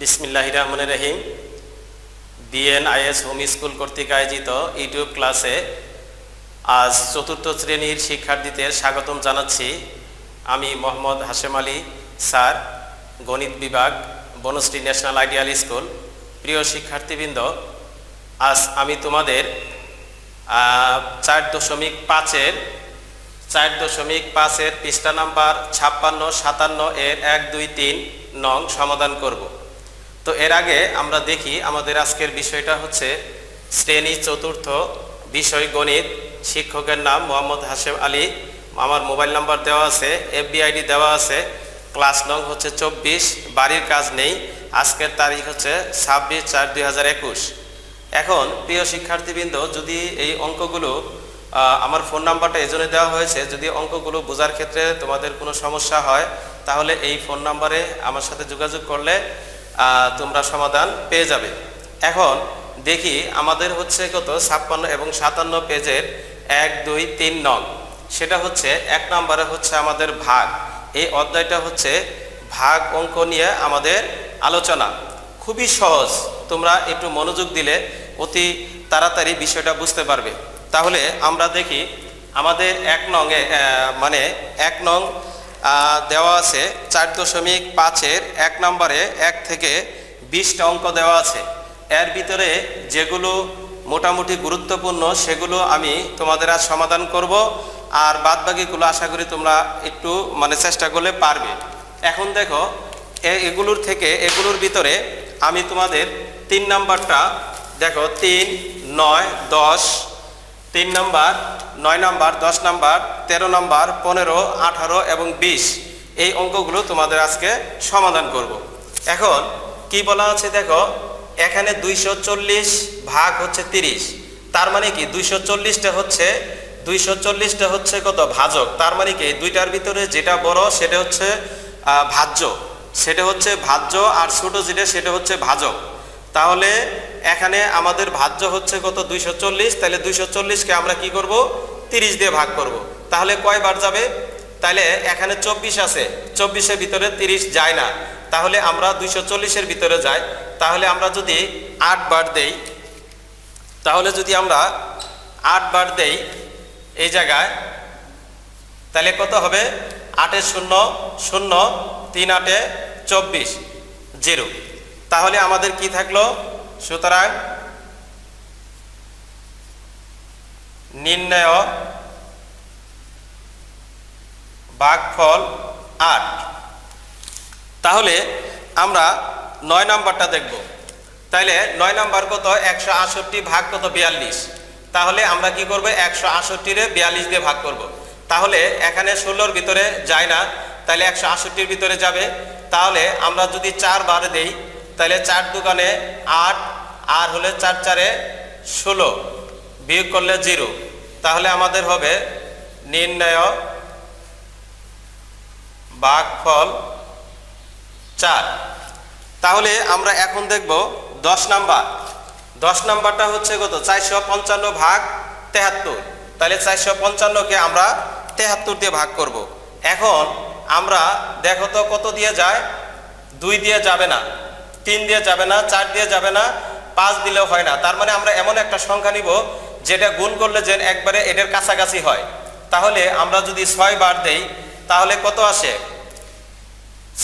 বিসমিল্লাহ রহমান রহিম। বিএনআইএস হোম স্কুল কর্তৃক আয়োজিত ইউটিউব ক্লাসে আজ চতুর্থ শ্রেণির শিক্ষার্থীদের স্বাগতম জানাচ্ছি। আমি মোহাম্মদ হাশেম আলী স্যার, গণিত বিভাগ, বনশ্রী ন্যাশনাল আইডিয়াল স্কুল। প্রিয় শিক্ষার্থীবৃন্দ, আজ আমি তোমাদের চার দশমিক পাঁচের, চার দশমিক পাঁচের পৃষ্ঠা নাম্বার ছাপ্পান্ন সাতান্ন এর এক দুই তিন নং সমাধান করব। তো এর আগে আমরা দেখি আমাদের আজকের বিষয়টা হচ্ছে শ্রেণি চতুর্থ বিষয় গণিত। শিক্ষকের নাম মোহাম্মদ হাশেম আলী। আমার মোবাইল নাম্বার দেওয়া আছে, এফবিআইডি দেওয়া আছে। ক্লাস নং হচ্ছে চব্বিশ, বাড়ির কাজ নেই। আজকের তারিখ হচ্ছে ছাব্বিশ চার দুই একুশ। এখন প্রিয় শিক্ষার্থীবৃন্দ, যদি এই অঙ্কগুলো আমার ফোন নাম্বারটা এই জন্য দেওয়া হয়েছে, যদি অঙ্কগুলো বোঝার ক্ষেত্রে তোমাদের কোনো সমস্যা হয়, তাহলে এই ফোন নাম্বারে আমার সাথে যোগাযোগ করলে তোমরা সমাধান পেয়ে যাবে। এখন দেখি আমাদের হচ্ছে কত? ছাপ্পান্ন এবং সাতান্ন পেজের এক, দুই, তিন নং। সেটা হচ্ছে এক নম্বরে হচ্ছে আমাদের ভাগ। এই অধ্যায়টা হচ্ছে ভাগ অঙ্ক নিয়ে আমাদের আলোচনা। খুবই সহজ। তোমরা একটু মনোযোগ দিলে অতি তাড়াতাড়ি বিষয়টা বুঝতে পারবে। তাহলে আমরা দেখি আমাদের এক নংয়ে মানে এক নং দেওয়া আছে চার দশমিক পাঁচের এক নম্বরে এক থেকে বিশটা অঙ্ক দেওয়া আছে। এর ভিতরে যেগুলো মোটামুটি গুরুত্বপূর্ণ সেগুলো আমি তোমাদের আজ সমাধান করব। আর বাদবাকিগুলো আশা করি তোমরা একটু মানে চেষ্টা করলে পারবে। এখন দেখো এগুলোর থেকে, এগুলোর ভিতরে আমি তোমাদের তিন নাম্বারটা, দেখো, তিন, নয়, দশ তিন নম্বর, নয় নাম্বার, দশ নম্বর, তেরো নাম্বার, পনেরো, আঠারো এবং বিশ। এই অঙ্কগুলো তোমাদের আজকে সমাধান করব। এখন কি বলা আছে দেখো? এখানে দুইশো চল্লিশ ভাগ হচ্ছে তিরিশ। তার মানে কি? দুইশো চল্লিশটা হচ্ছে, দুইশো চল্লিশটা হচ্ছে কত? ভাজক। তার মানে কি? দুইটার ভিতরে যেটা বড় সেটা হচ্ছে ভাজ্য। সেটা হচ্ছে ভাজ্য আর ছোটো যেটা সেটা হচ্ছে ভাজক। তাহলে এখানে আমাদের ভাজ্য হচ্ছে কত? দুইশো চল্লিশ। তাহলে দুইশো চল্লিশকে আমরা কি করব? তিরিশ দিয়ে ভাগ করব। তাহলে কয়বার যাবে? তাহলে এখানে চব্বিশ আছে। চব্বিশের ভিতরে তিরিশ যায় না। তাহলে আমরা দুইশো চল্লিশের ভিতরে যাই। তাহলে আমরা যদি আট বার দেই, তাহলে যদি আমরা আট বার দেই এই জায়গায়, তাহলে কত হবে? আটে শূন্য শূন্য, তিন আটে চব্বিশ, জিরো। তাহলে আমাদের কি থাকল? সুতরাং নির্ণয় ভাগফল আট। তাহলে আমরা নয় নাম্বারটা দেখব। তাহলে নয় নাম্বার কত? একশো আষট্টি ভাগ কত? বিয়াল্লিশ। তাহলে আমরা কি করব? একশো আষট্টিরে বিয়াল্লিশ দিয়ে ভাগ করব। তাহলে এখানে ষোলোর ভিতরে যায় না। তাহলে একশো আষট্টির ভিতরে যাবে। তাহলে আমরা যদি চার বার দেই তাহলে চার দোকানে আট, আর হলে চার চারে ষোলো, বিয়োগ করলে জিরো। তাহলে আমাদের হবে নির্ণয় ভাগফল চার। তাহলে আমরা এখন দেখব দশ নাম্বার। দশ নাম্বারটা হচ্ছে কত? চারশো পঞ্চান্ন ভাগ তেহাত্তর। তাহলে চারশো পঞ্চান্নকে আমরা তেহাত্তর দিয়ে ভাগ করব। এখন আমরা দেখো তো কত দিয়ে যায়? দুই দিয়ে যাবে না। তিন দিয়ে যাবে না, চার দিয়ে যাবে না, পাঁচ দিলেও হয় না। তার মানে আমরা এমন একটা সংখ্যা নিব, যেটা গুণ করলে যে একবারে এদের কাছাকাছি হয়। তাহলে আমরা যদি ছয় বার দেই, তাহলে কত আসে?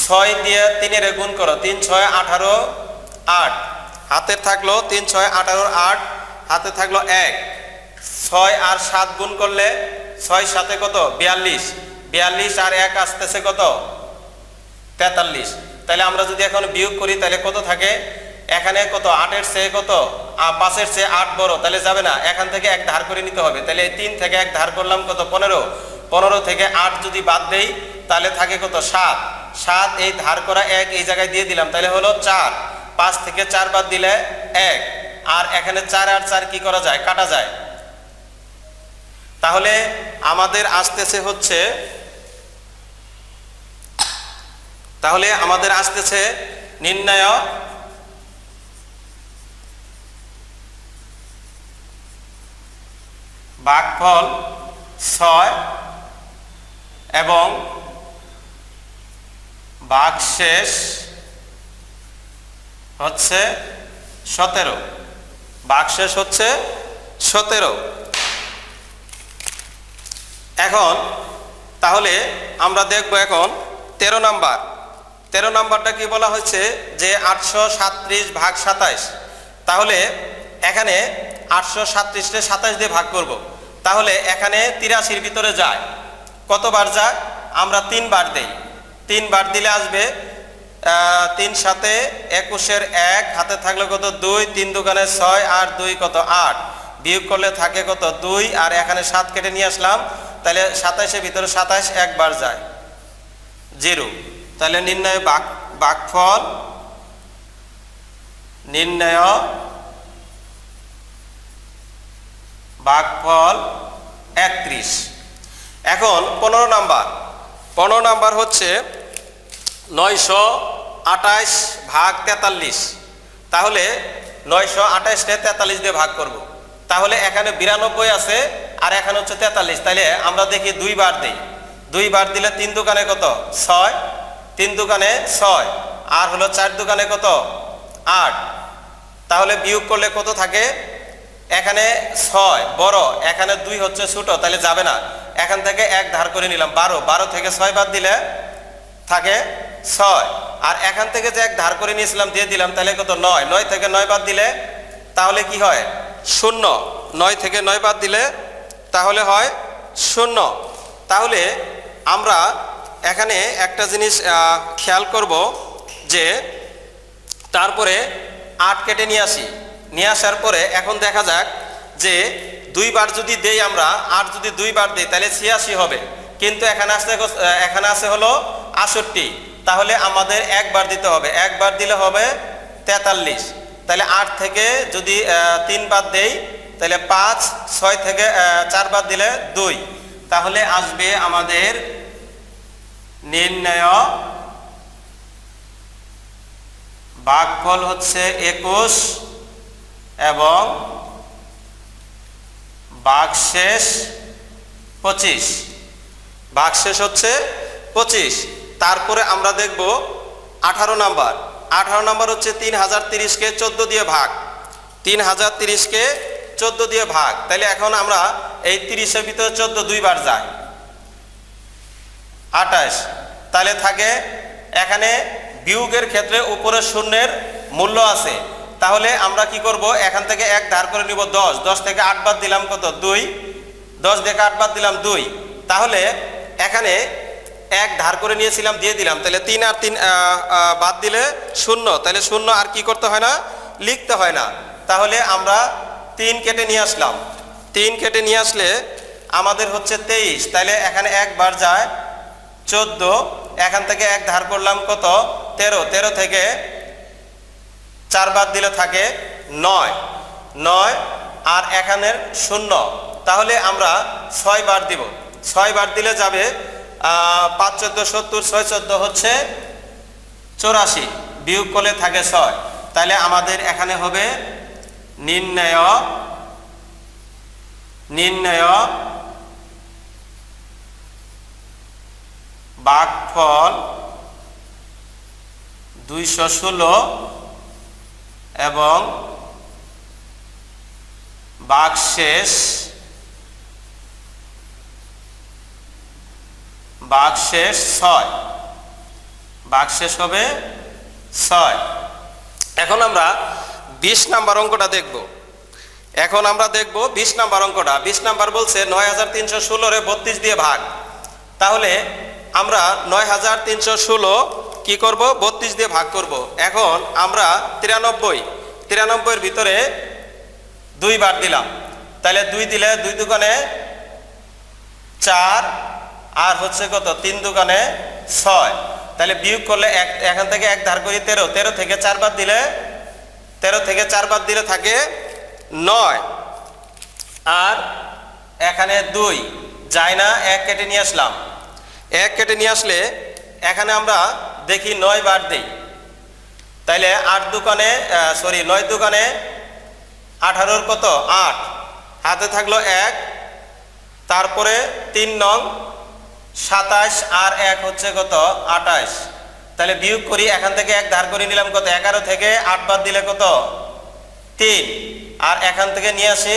ছয় দিয়ে তিনের গুণ করো, তিন, ছয়, আঠারো, আট। হাতে থাকল তিন, ছয় আঠারো আট, হাতে থাকল এক। ছয় আর সাত গুণ করলে ছয় সাথে কত? বিয়াল্লিশ। বিয়াল্লিশ আর এক আসতেছে কত? তেতাল্লিশ। তাহলে আমরা যদি এখন বিয়োগ করি, তাহলে কত থাকে? এখানে কত? আটের চেয়ে কত? পাঁচের চেয়ে আট বড়, তাহলে যাবে না। এখান থেকে এক ধার করে নিতে হবে। তাহলে তিন থেকে এক ধার করলাম কত? পনেরো। পনেরো থেকে আট যদি বাদ দেই, তাহলে থাকে কত? সাত। সাত এই ধার করা এক, এই জায়গায় দিয়ে দিলাম। তাহলে হলো চার। পাঁচ থেকে চার বাদ দিলে এক। আর এখানে চার আর চার কি করা যায়? কাটা যায়। তাহলে আমাদের আসতেছে হচ্ছে তাহলে আমাদের আসতেছে নির্ণয় ভাগফল ছয় এবং ভাগশেষ হচ্ছে সতেরো। বাকশেষ হচ্ছে সতেরো। এখন তাহলে আমরা দেখব এখন তেরো নাম্বার। তেরো নম্বরটা কি বলা হয়েছে? যে আটশো ভাগ সাতাইশ। তাহলে এখানে আটশো সাত্রিশে সাতাইশ দিয়ে ভাগ করব। তাহলে এখানে তিরাশির ভিতরে যায়। কতবার যায়? আমরা তিনবার দেই। তিনবার দিলে আসবে তিন সাথে একুশের এক, হাতে থাকলে কত? দুই, তিন দোকানে ছয়, আর দুই কত? আট। বিয়োগ করলে থাকে কত? দুই, আর এখানে সাত কেটে নিয়ে আসলাম। তাহলে সাতাইশের ভিতরে সাতাইশ একবার যায়। জিরো। তাহলে নির্ণয় বাক, বাকফল নির্ণয় বাকফল একত্রিশ। এখন পনেরো নাম্বার। পনেরো নাম্বার হচ্ছে নয়শো আঠাইশ ভাগ তেতাল্লিশ। তাহলে নয়শো আঠাইশকে তেতাল্লিশ দিয়ে ভাগ করব। তাহলে এখানে বিরানব্বই আছে আর এখানে হচ্ছে তেতাল্লিশ। তাহলে আমরা দেখি দুইবার দিই। দুইবার দিলে তিন দোকানে কত? ছয়। তিন দোকানে ছয়। আর হলো চার দোকানে কত? আট। তাহলে বিয়োগ করলে কত থাকে? এখানে ছয়, বড়। এখানে দুই হচ্ছে ছোট, তাহলে যাবে না। এখান থেকে এক ধার করে নিলাম, বারো। বারো থেকে ছয় বাদ দিলে থাকে ছয়। আর এখান থেকে যে এক ধার করে নিয়েছিলাম, দিয়ে দিলাম, তাহলে কত? নয়। নয় থেকে নয় বাদ দিলে তাহলে কি হয়? শূন্য। নয় থেকে নয় বাদ দিলে তাহলে হয় শূন্য। তাহলে আমরা এখানে একটা জিনিস খেয়াল করব যে তারপরে আট কেটে নিয়ে আসি। নিয়ে আসার পরে এখন দেখা যাক যে দুইবার যদি দেই আমরা আট যদি দুইবার দেই, তাহলে ছিয়াশি হবে। কিন্তু এখানে আসতে এখানে আছে হলো আষট্টি তাহলে আমাদের একবার দিতে হবে। একবার দিলে হবে তেতাল্লিশ। তাহলে আট থেকে যদি তিন বাদ দেই, তাহলে পাঁচ, ছয় থেকে চার বাদ দিলে দুই। তাহলে আসবে আমাদের নির্ণয়। ভাগফল হচ্ছে একুশ এবং বাঘশেষ পঁচিশ। বাঘশেষ হচ্ছে পঁচিশ। তারপরে আমরা দেখব আঠারো নাম্বার। আঠারো নাম্বার হচ্ছে তিন হাজার তিরিশকে চোদ্দ দিয়ে ভাগ। তিন হাজার তিরিশকে চোদ্দ দিয়ে ভাগ। তাহলে এখন আমরা এই তিরিশের ভিতরে চোদ্দ দুইবার যাই। আঠাশ। তাহলে থাকে, এখানে বিয়োগের ক্ষেত্রে উপরে শূন্যের মূল্য আছে। তাহলে আমরা কি করব? এখান থেকে এক ধার করে নিব দশ। দশ থেকে আট বাদ দিলাম কত? দুই। দশ থেকে আট বাদ দিলাম দুই। তাহলে এখানে এক ধার করে নিয়েছিলাম, দিয়ে দিলাম। তাহলে তিন আর তিন বাদ দিলে শূন্য। তাহলে শূন্য আর কি করতে হয় না? লিখতে হয় না। তাহলে আমরা তিন কেটে নিয়ে আসলাম। তিন কেটে নিয়ে আসলে আমাদের হচ্ছে তেইশ। তাহলে এখানে একবার যায় চোদ্দ, এখান থেকে এক ধার করলাম কত? তেরো। তেরো থেকে চার বাদ দিলে থাকে নয়। নয় আর এখানের শূন্য। তাহলে আমরা ছয় বার দিব। ছয় বার দিলে যাবে পাঁচ চোদ্দ, সত্তর, ছয় চোদ্দ হচ্ছে চৌরাশি। বিয়োগ করলে থাকে ছয়। তাহলে আমাদের এখানে হবে নির্ণয় নির্ণয় বাঘফল দুইশো ষোলো এবং বাঘশেষ বাঘশেষ ছয়। বাঘশেষ হবে ছয়। এখন আমরা বিশ নাম্বার অঙ্কটা দেখব। এখন আমরা দেখব বিশ নাম্বার অঙ্কটা। বিশ নাম্বার বলছে নয় হাজার তিনশো ষোলোরে বত্রিশ দিয়ে ভাগ। তাহলে আমরা নয় হাজার তিনশো ষোলো কী করব? বত্রিশ দিয়ে ভাগ করব। এখন আমরা তিরানব্বই। তিরানব্বইয়ের ভিতরে দুই বার দিলাম। তাহলে দুই দিলে দুই দোকানে চার, আর হচ্ছে কত? তিন দোকানে ছয়। তাহলে বিয়োগ করলে এক, এখান থেকে এক ধার করি তেরো। তেরো থেকে চার বাদ দিলে, তেরো থেকে চার বাদ দিলে থাকে নয়। আর এখানে দুই। যায় না, এক কেটে নিয়ে আসলাম। এক কেটে নিয়ে আসলে এখানে আমরা দেখি নয় বার দেই। তাইলে আট দোকানে সরি নয় দোকানে আঠারোর কত? আট। হাতে থাকল এক, তারপরে তিন নং, সাতাশ আর এক হচ্ছে কত? আঠাশ। তাহলে বিয়োগ করি, এখান থেকে এক ধার করে নিলাম কত? এগারো থেকে আট বাদ দিলে কত? তিন। আর এখান থেকে নিয়ে আসি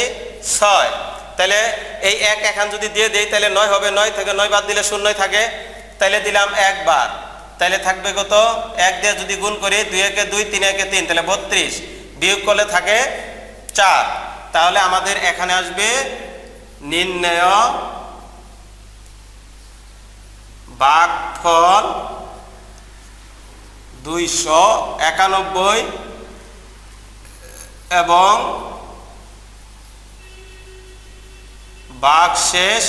ছয়। তাহলে এই এক এখান যদি দিয়ে দেই, তাহলে নয় হবে, নয় থেকে, নয় বাদ দিলে শূন্যই থাকে। তাহলে দিলাম একবার। তাহলে থাকবে কত? এক দিয়ে যদি গুণ করি, দুই একে দুই, তিন একে তিন, তাহলে বত্রিশ। বিয়োগ করলে থাকে চার। তাহলে আমাদের এখানে আসবে নির্ণয় বাঘফল দুইশো একানব্বই এবং বাঘশেষ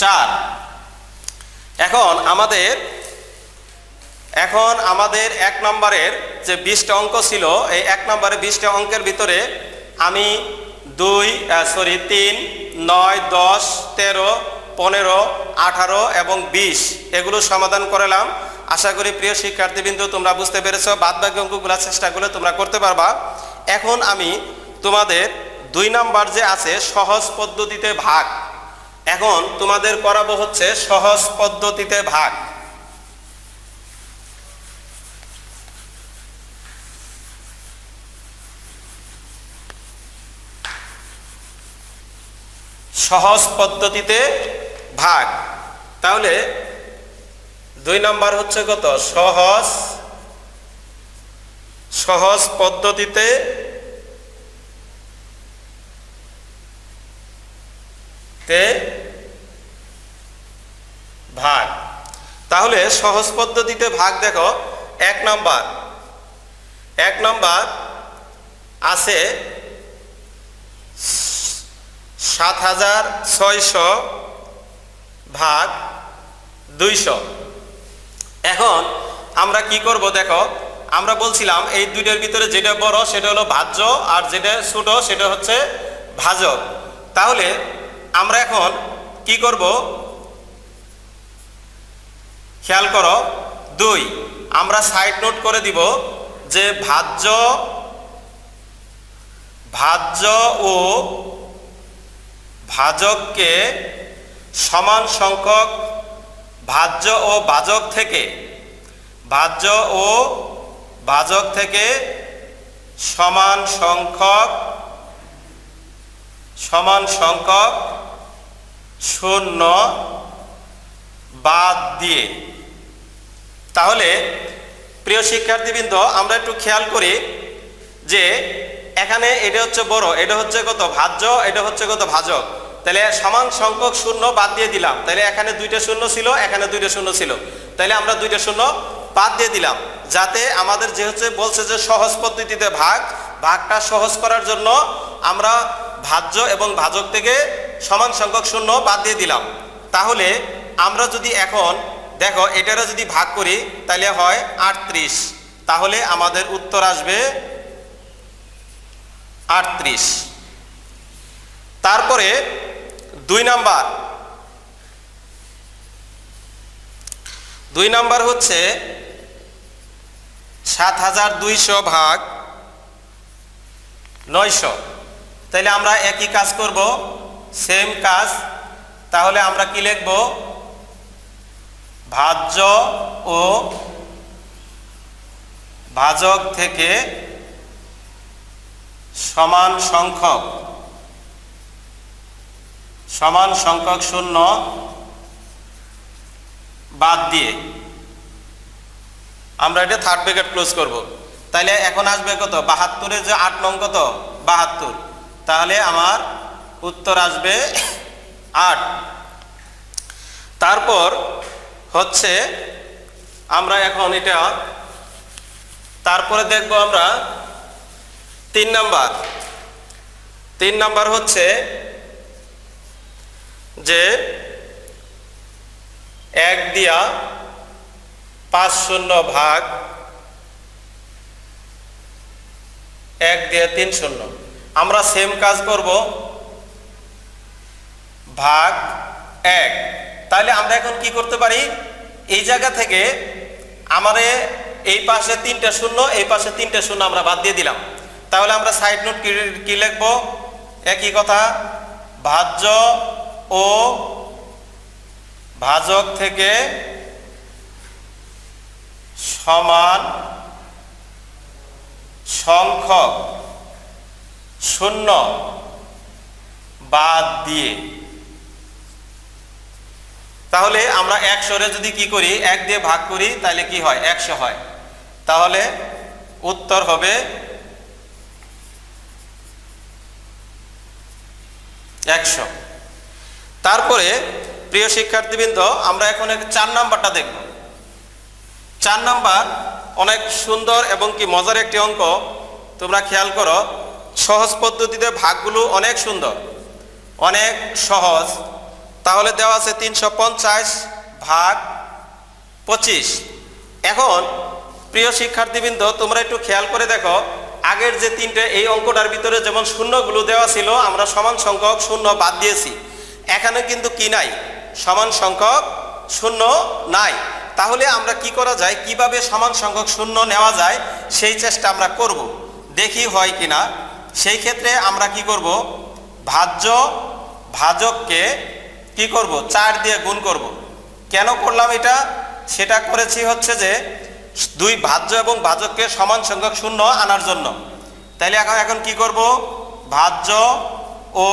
চার। এখন আমাদের এখন আমাদের এক নম্বরের যে বিশটা অঙ্ক ছিল, এই এক নম্বরের বিশটা অঙ্কের ভিতরে আমি দুই সরি তিন, নয়, দশ, তেরো, পনেরো, আঠারো এবং বিশ এগুলো সমাধান করলাম। আশা করি প্রিয় শিক্ষার্থীবৃন্দ, তোমরা বুঝতে পেরেছ বাদ বাকি অঙ্কগুলো চেষ্টা করলে তোমরা করতে পারবা। এখন আমি তোমাদের দুই নাম্বার যে আছে, সহজ পদ্ধতিতে ভাগ। এখন তোমাদের করাবো হচ্ছে সহজ পদ্ধতিতে ভাগ। সহজ পদ্ধতিতে ভাগ। তাহলে দুই নাম্বার হচ্ছে কত? সহজ সহজ পদ্ধতিতে তে ভাগ। তাহলে সহজ পদ্ধতিতে ভাগ দেখো, এক নাম্বার। এক নাম্বার আছে সাত হাজার ছয়শো ভাগ দুইশো। এখন আমরা কি করব দেখো, আমরা বলছিলাম এই দুইটার ভিতরে যেটা বড় সেটা হলো ভাজ্য আর যেটা ছোট সেটা হচ্ছে ভাজক। তাহলে আমরা এখন কি করব? খেয়াল করো, দুই। আমরা সাইড নোট করে দিব যে ভাজ্য ভাজ্য ও ভাজককে সমান সংখ্যক ভাজ্য ও বাজক থেকে, ভাজ্য ও বাজক থেকে সমান সংখ্যক সমান সংখ্যক শূন্য বাদ দিয়ে। তাহলে, প্রিয় শিক্ষার্থীবৃন্দ, আমরা একটু খেয়াল করি যে এখানে এটা হচ্ছে বড়, এটা হচ্ছে কত? ভাজ্য, এটা হচ্ছে কত? ভাজক। তাহলে সমান সংখ্যক শূন্য বাদ দিয়ে দিলাম। তাহলে এখানে দুইটা শূন্য ছিল, এখানে দুইটা শূন্য ছিল। তাহলে আমরা দুইটা শূন্য বাদ দিয়ে দিলাম, যাতে আমাদের যে হচ্ছে বলছে যে সহজ পদ্ধতিতে ভাগ, ভাগটা সহজ করার জন্য আমরা ভাজ্য এবং ভাজক থেকে সমান সংখ্যক শূন্য বাদ দিয়ে দিলাম। তাহলে আমরা যদি এখন, দেখো, এটারও যদি ভাগ করি, তাহলে হয় আটত্রিশ। তাহলে আমাদের উত্তর আসবে আটত্রিশ। তারপরে দুই নাম্বার। দুই নাম্বার হচ্ছে সাত হাজার দুইশো ভাগ নয়শো। তাহলে আমরা একই কাজ করব। সেম কাজ, তাহলে আমরা কি লিখব? ভাজ্য ও ভাজক থেকে সমান সংখ্যক। সমান সংখ্যক শূন্য বাদ দিয়ে। আমরা এটা থার্ড ব্রেকেট ক্লোজ করব। তাহলে এখন আসবে কত? বাহাত্তরের যে আট নং কত? বাহাত্তর। তাহলে আমার উত্তর আসবে আট। তারপর হচ্ছে আমরা এখন এটা তারপরে দেখব আমরা তিন নাম্বার। তিন নাম্বার হচ্ছে যে এক দিয়া পাঁচ শূন্য ভাগ এক দিয়ে তিন শূন্য। আমরা সেম কাজ করব ভাগ এক। তাহলে আমরা এখন কি করতে পারি? এই জায়গা থেকে আমারে এই পাশে তিনটা শূন্য, এই পাশে তিনটা শূন্য আমরা বাদ দিয়ে দিলাম। তাহলে আমরা সাইড নোট কি লিখব? একই কথা, ভাজ্য ও ভাজক থেকে সমান সংখ্যক শূন্য বাদ দিয়ে তাহলে আমরা একশোরে যদি কি করি, এক দিয়ে ভাগ করি, তাহলে কি হয়? একশো হয়। তাহলে উত্তর হবে একশো। তারপরে প্রিয় শিক্ষার্থীবৃন্দ, আমরা এখন চার নাম্বারটা দেখব। চার নাম্বার অনেক সুন্দর এবং কি মজার একটি অঙ্ক। তোমরা খেয়াল করো, সহজ পদ্ধতিতে ভাগগুলো অনেক সুন্দর, অনেক সহজ। তাহলে দেওয়া আছে তিনশো পঞ্চাশ ভাগ পঁচিশ। এখন, প্রিয় শিক্ষার্থীবৃন্দ, তোমরা একটু খেয়াল করে দেখো, আগের যে তিনটে এই অঙ্কটার ভিতরে যেমন শূন্যগুলো দেওয়া ছিল, আমরা সমান সংখ্যক শূন্য বাদ দিয়েছি। এখানে কিন্তু কি নাই? সমান সংখ্যক শূন্য নাই। তাহলে আমরা কি করা যায়? কীভাবে সমান সংখ্যক শূন্য নেওয়া যায়? সেই চেষ্টা আমরা করব। দেখি হয় কিনা। সেই ক্ষেত্রে আমরা কি করব? ভাজ্য ভাজককে কি করব? চার দিয়ে গুণ করব। কেন করলাম এটা? সেটা করেছি হচ্ছে যে, দুই ভাজ্য এবং ভাজককে সমান সংখ্যক শূন্য আনার জন্য। তাইলে এখন এখন কি করব? ভাজ্য ও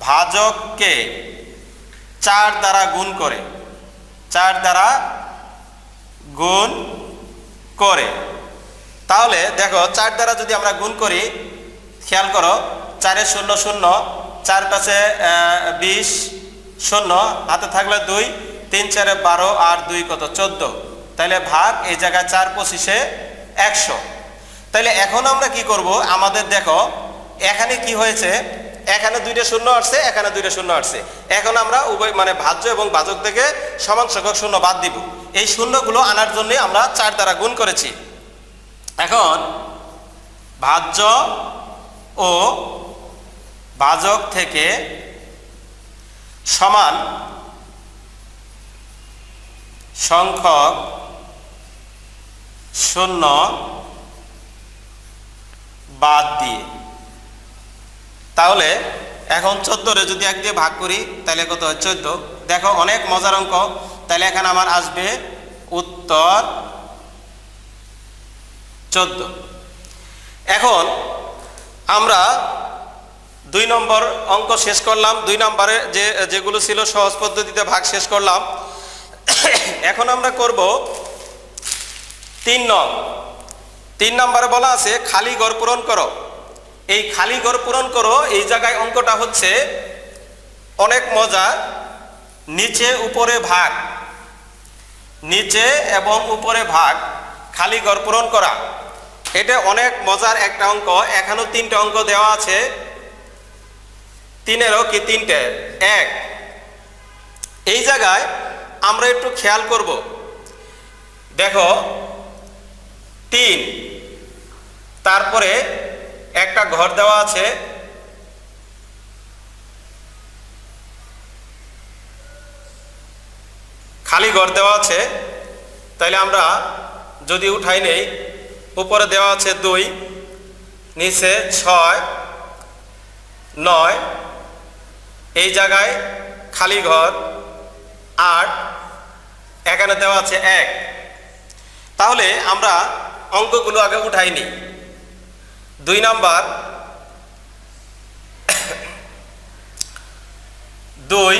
ভাজককে চার দ্বারা গুণ করে। চার দ্বারা গুণ করে। তাহলে দেখো, চার দ্বারা যদি আমরা গুণ করি, খেয়াল করো, চারে শূন্য শূন্য চার পাশে বিশ, শূন্য, হাতে থাকলে দুই, তিন চারে বারো আর দুই কত? চোদ্দ। তাহলে ভাগ এই জায়গায় চার পঁচিশে একশো। তাহলে এখন আমরা কি করব? আমাদের দেখো, এখানে কি হয়েছে? এখানে দুইটা শূন্য আসছে, এখানে দুইটা শূন্য আসছে। এখন আমরা উভয় মানে ভাজ্য এবং ভাজক থেকে সমান সংখ্যক শূন্য বাদ দিব। এই শূন্যগুলো আনার জন্য আমরা চার দ্বারা গুণ করেছি। এখন, ভাজ্য ও ভাজক থেকে সমান সংখ্যক শূন্য বাদ দিয়ে। তাহলে এখন চোদ্দোরে যদি এক দিয়ে ভাগ করি, তাহলে কত হয় চোদ্দ? দেখো অনেক মজার অঙ্ক। তাহলে এখানে আমার আসবে উত্তর চোদ্দ। এখন আমরা দুই নম্বর অঙ্ক শেষ করলাম। দুই নম্বরে যে, যেগুলো ছিল সহজ পদ্ধতিতে ভাগ শেষ করলাম। এখন আমরা করব তিন নং। তিন নম্বরে বলা আছে, খালি ঘর পূরণ করো। এই খালি ঘর পূরণ করো, এই জায়গায় অঙ্কটা হচ্ছে অনেক মজা। নিচে উপরে ভাগ। নিচে এবং উপরে ভাগ, খালি ঘর পূরণ করা। এটা অনেক মজার একটা অঙ্ক। এখানেও তিনটে অঙ্ক দেওয়া আছে। তিনেরও কি তিনটে? এক। এই জায়গায় আমরা একটু খেয়াল করব। দেখো, তিন। তারপরে একটা ঘর দেওয়া আছে। খালি ঘর দেওয়া আছে। তাইলে আমরা যদি উঠাই নেই, উপরে দেওয়া আছে দুই, নিচে ছয়, নয় এই জায়গায় খালি ঘর, আট, এখানে দেওয়া আছে এক। তাহলে আমরা অঙ্কগুলো আগে উঠাইনি। দুই নাম্বার, দুই,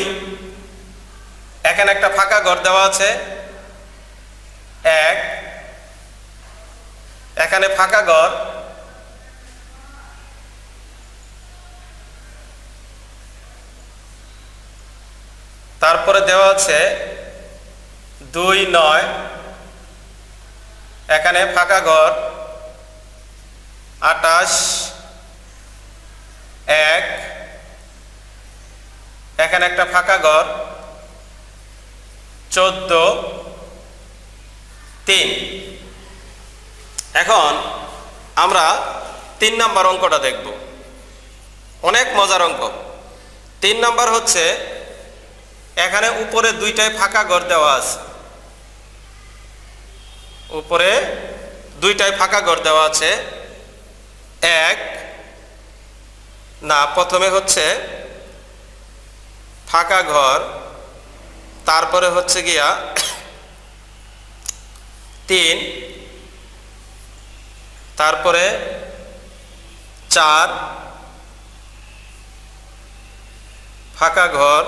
এখানে একটা ফাঁকা ঘর দেওয়া আছে। এক, এখানে ফাঁকা ঘর তারপরে দেওয়া আছে দুই নয়। এখানে ফাঁকা ঘর আটাশ এক। এখানে একটা ফাঁকা ঘর, চোদ্দ, তিন। এখন আমরা তিন নাম্বার অঙ্কটা দেখব। অনেক মজার অঙ্ক। তিন নাম্বার হচ্ছে এখানে উপরে দুইটায় ফাঁকা ঘর দেওয়া আছে। উপরে দুইটায় ফাঁকা ঘর দেওয়া আছে। এক, না, প্রথমে হচ্ছে ফাঁকা ঘর, তারপরে হচ্ছে গিয়া তিন, তারপরে চার, ফাঁকা ঘর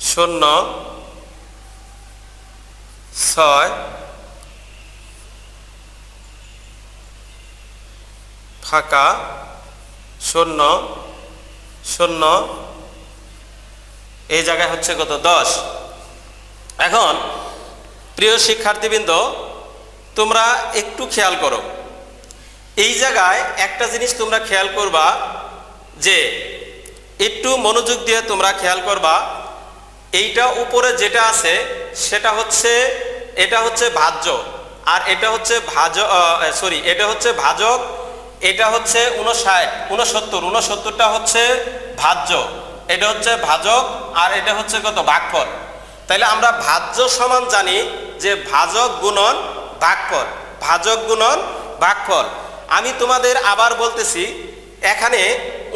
শূন্য, ছয়, ফাঁকা, শূন্য শূন্য, এই জায়গায় হচ্ছে কত? দশ। এখন, প্রিয় শিক্ষার্থীবৃন্দ, তোমরা একটু খেয়াল করো। এই জায়গায় একটা জিনিস তোমরা খেয়াল করবা যে, একটু মনোযোগ দিয়ে তোমরা খেয়াল করবা এইটা উপরে যেটা আছে, সেটা হচ্ছে, এটা হচ্ছে ভাজ্য। আর এটা হচ্ছে ভাজ সরি এটা হচ্ছে ভাজক, এটা হচ্ছে উনষাট উনসত্তর উনসত্তরটা হচ্ছে ভাজ্য। এটা হচ্ছে ভাজক, আর এটা হচ্ছে কত? ভাগফল তাইলে আমরা ভাজ্য সমান জানি যে ভাজক গুণন ভাগফল ভাজক গুণন ভাগফল আমি তোমাদের আবার বলতেছি, এখানে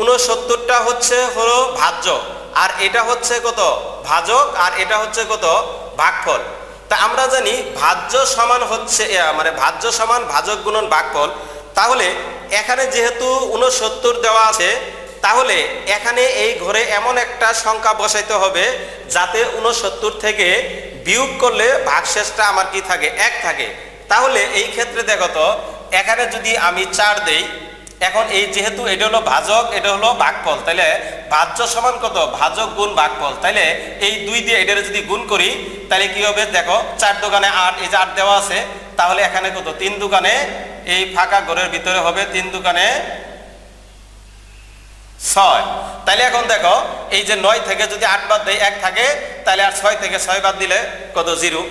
উনসত্তরটা হচ্ছে হলো ভাজ্য। আর এটা হচ্ছে কত? ভাজক, আর এটা হচ্ছে কত? ভাগফল। তা আমরা জানি ভাজ্য সমান হচ্ছে মানে ভাজ্য সমান ভাজক গুণন ভাগফল। তাহলে এখানে যেহেতু উনসত্তর দেওয়া আছে, তাহলে এখানে এই ঘরে এমন একটা সংখ্যা বসাইতে হবে যাতে উনসত্তর থেকে বিয়োগ করলে ভাগশেষটা আমার কি থাকে? এক থাকে। তাহলে এই ক্ষেত্রে দেখো তো, এখানে যদি আমি চার দেই, এখন এই যেহেতু এটা হলো ভাজক, এটা হলো ভাগফল তাহলে ভাজ্য সমান কত? ভাজক গুণ ভাগফল তাইলে এই দুই দিয়ে এটার যদি গুণ করি তাহলে কি হবে? দেখো, চার দোকানে আট, এই যে আট দেওয়া আছে, তাহলে এখানে কত? তিন দোকানে এই ফাঁকা ঘরের ভিতরে হবে তিন দোকানে ছয়। তাহলে এখন দেখো, এই যে নয় থেকে যদি আট বাদ দেয় এক থাকে তাহলে আর ছয় থেকে ছয় বাদ দিলে কত? জিরো।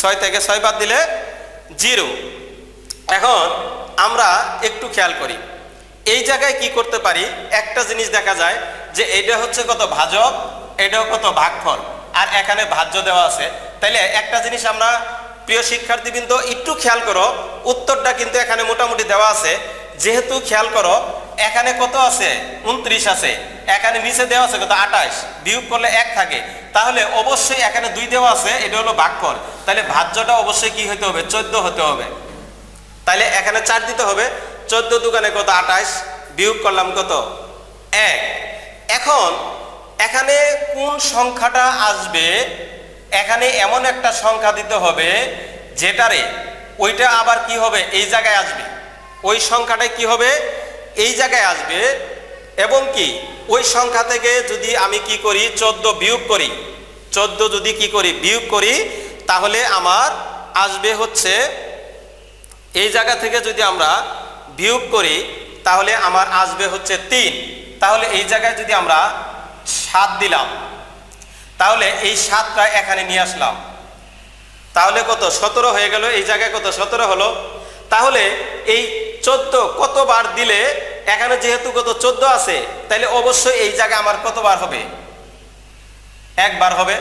ছয় থেকে ছয় বাদ দিলে জিরো। এখন আমরা একটু খেয়াল করি। এই জায়গায় কি করতে পারি? একটা জিনিস দেখা যায় যে এটা হচ্ছে কত ভাজক, এটাও কত ভাগফল। আর এখানে ভাজ্য দেওয়া আছে। তাইলে একটা জিনিস আমরা প্রিয় শিক্ষার্থীবৃন্দ, একটু খেয়াল করো, উত্তরটা কিন্তু এখানে মোটামুটি দেওয়া আছে। যেহেতু খেয়াল করো, এখানে কত আছে? উনত্রিশ আছে। এখানে নিচে দেওয়া আছে কত? আঠাশ। বিয়োগ করলে এক থাকে। তাহলে অবশ্যই এখানে দুই দেওয়া আছে, এটা হলো ভাগফল। তাহলে ভাজ্যটা অবশ্যই কি হতে হবে? চোদ্দ হতে হবে। তাহলে এখানে চার দিতে হবে। চোদ্দ দোকানে কত? আঠাশ। বিয়োগ করলাম কত? এক। এখন, এখানে কোন সংখ্যাটা আসবে? এখানে এমন একটা সংখ্যা দিতে হবে, যেটারে ওইটা আবার কি হবে? এই জায়গায় আসবে। ওই সংখ্যাটা কি হবে? এই জায়গায় আসবে। এবং কি? ওই সংখ্যা থেকে যদি আমি কি করি? চোদ্দ বিয়োগ করি। চোদ্দ যদি কি করি? বিয়োগ করি, তাহলে আমার আসবে হচ্ছে, এই জায়গা থেকে যদি আমরা বিয়োগ করি, তাহলে আমার আসবে হচ্ছে তিন। তাহলে এই জায়গায় যদি আমরা সাত দিলাম, তাহলে এই সাতটা এখানে নিয়ে আসলাম। তাহলে কত? সতেরো হয়ে গেল, এই জায়গায় কত? সতেরো হলো। তাহলে এই চোদ্দ কতবার দিলে, এখানে যেহেতু কত চোদ্দ আছে তাহলে অবশ্যই এই জায়গায় আমার কতবার হবে? একবার হবে।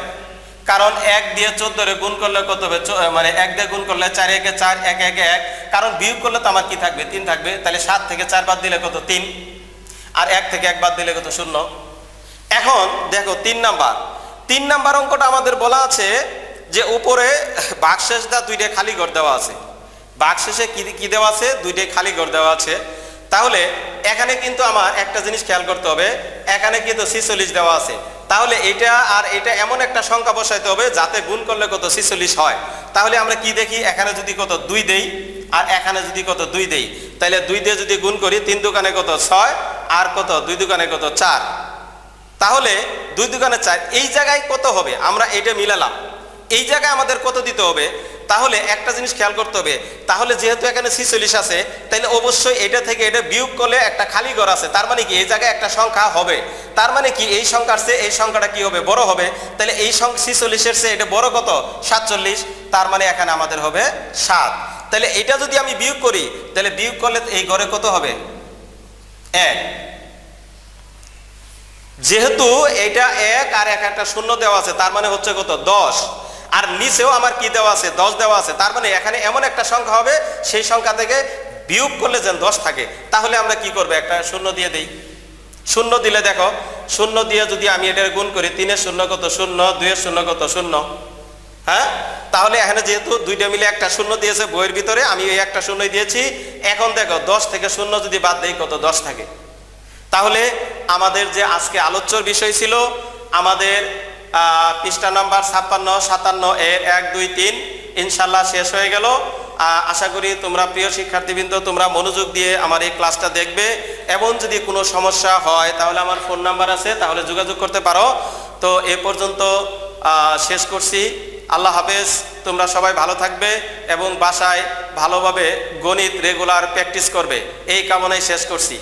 কারণ এক দিয়ে চোদ্দরে গুণ করলে কত হবে? মানে এক দিয়ে গুণ করলে চার একে চার, এক, একে, এক। কারণ বিয়োগ করলে তো আমার কি থাকবে? তিন থাকবে। তাহলে সাত থেকে চার বাদ দিলে কত? তিন। আর এক থেকে এক বাদ দিলে কত? শূন্য। এখন দেখো তিন নাম্বার। তিন নাম্বার অঙ্কটা আমাদের বলা আছে যে উপরে বাক্সেসটা দুইটা খালি ঘর দেওয়া আছে। বাক্সেসে কি কি দেওয়া আছে? দুইটাই খালি ঘর দেওয়া আছে। তাহলে এখানে কিন্তু আমার একটা জিনিস খেয়াল করতে হবে, এখানে কিন্তু ছিচল্লিশ দেওয়া আছে। তাহলে এটা আর এটা এমন একটা সংখ্যা বসাইতে হবে যাতে গুণ করলে কত? ছিচল্লিশ হয়। তাহলে আমরা কি দেখি? এখানে যদি কত? দুই দেই আর এখানে যদি কত? দুই দেই। তাহলে দুই দিয়ে যদি গুণ করি, তিন দোকানে কত? ছয়। আর কত? দুই দোকানে কত? চার। তাহলে দুই দোকানে চার। এই জায়গায় কত হবে? আমরা এটা মিলালাম। এই জায়গায় আমাদের কত দিতে হবে? তাহলে একটা জিনিস খেয়াল করতে হবে। তাহলে যেহেতু এখানে ছিচল্লিশ আছে তাহলে অবশ্যই এটা থেকে এটা বিয়োগ করলে একটা খালি ঘর আছে। তার মানে কি? এই জায়গায় একটা সংখ্যা হবে। তার মানে কি? এই সংখ্যার চেয়ে এই সংখ্যাটা কি হবে? বড় হবে। তাহলে এই ছিচল্লিশের চেয়ে এটা বড় কত? সাতচল্লিশ। তার মানে এখানে আমাদের হবে সাত। তাহলে এটা যদি আমি বিয়োগ করি তাহলে বিয়োগ করলে এই ঘরে কত হবে? এক। যেহেতু এটা এক আর এক একটা শূন্য দেওয়া আছে, তার মানে হচ্ছে কত? দশ। আর নিচেও আমার কি দেওয়া আছে? দশ দেওয়া আছে। তার মানে এখানে এমন একটা সংখ্যা হবে, সেই সংখ্যা থেকে বিয়োগ করলে যেন দশ থাকে। তাহলে আমরা কি করব? একটা শূন্য দিয়ে দিই। শূন্য দিলে দেখো, শূন্য দিয়ে যদি আমি এটার গুণ করি, তিনের শূন্য কত? শূন্য, দুইয়ের শূন্য কত? শূন্য। হ্যাঁ? তাহলে এখানে যেহেতু দুইটা মিলে একটা শূন্য দিয়েছে বইয়ের ভিতরে, আমি এই একটা শূন্য দিয়েছি। এখন দেখো, দশ থেকে শূন্য যদি বাদ দেই, কত? দশ থাকে। তাহলে আমাদের যে আজকে আলোচ্যর বিষয় ছিল, আমাদের পৃষ্ঠা নম্বর ছাপ্পান্ন, সাতান্ন এর এক, দুই, তিন। ইনশাল্লাহ শেষ হয়ে গেল। আশা করি তোমরা প্রিয় শিক্ষার্থীবৃন্দ, তোমরা মনোযোগ দিয়ে আমার এই ক্লাসটা দেখবে। এবং যদি কোনো সমস্যা হয়, তাহলে আমার ফোন নাম্বার আছে, তাহলে যোগাযোগ করতে পারো। তো এ পর্যন্ত শেষ করছি। আল্লাহ হাফেজ, তোমরা সবাই ভালো থাকবে এবং বাসায় ভালোভাবে গণিত রেগুলার প্র্যাকটিস করবে। এই কামনায় শেষ করছি।